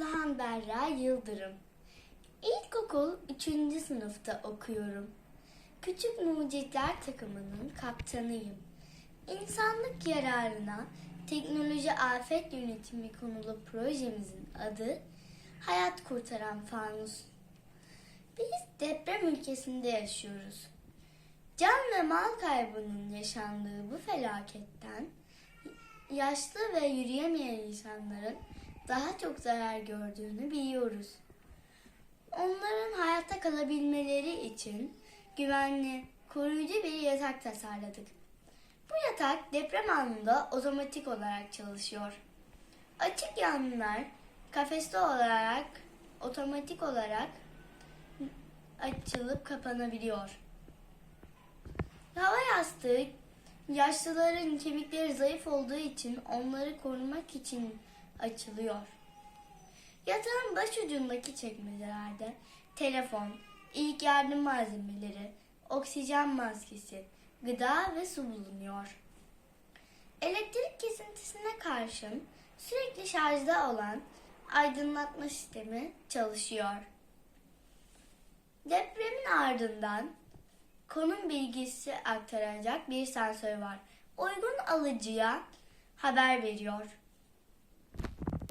Aslıhan Berra Yıldırım. İlkokul 3. sınıfta okuyorum. Küçük Mucitler takımının kaptanıyım. İnsanlık yararına teknoloji afet yönetimi konulu projemizin adı Hayat Kurtaran Fanus. Biz deprem ülkesinde yaşıyoruz. Can ve mal kaybının yaşandığı bu felaketten yaşlı ve yürüyemeyen insanların daha çok zarar gördüğünü biliyoruz. Onların hayatta kalabilmeleri için güvenli, koruyucu bir yatak tasarladık. Bu yatak deprem anında otomatik olarak çalışıyor. Açık yanlar kafeste olarak otomatik olarak açılıp kapanabiliyor. Hava yastığı yaşlıların kemikleri zayıf olduğu için onları korumak için açılıyor. Yatağın baş ucundaki çekmecelerde telefon, ilk yardım malzemeleri, oksijen maskesi, gıda ve su bulunuyor. Elektrik kesintisine karşın sürekli şarjda olan aydınlatma sistemi çalışıyor. Depremin ardından konum bilgisi aktaracak bir sensör var. Uygun alıcıya haber veriyor.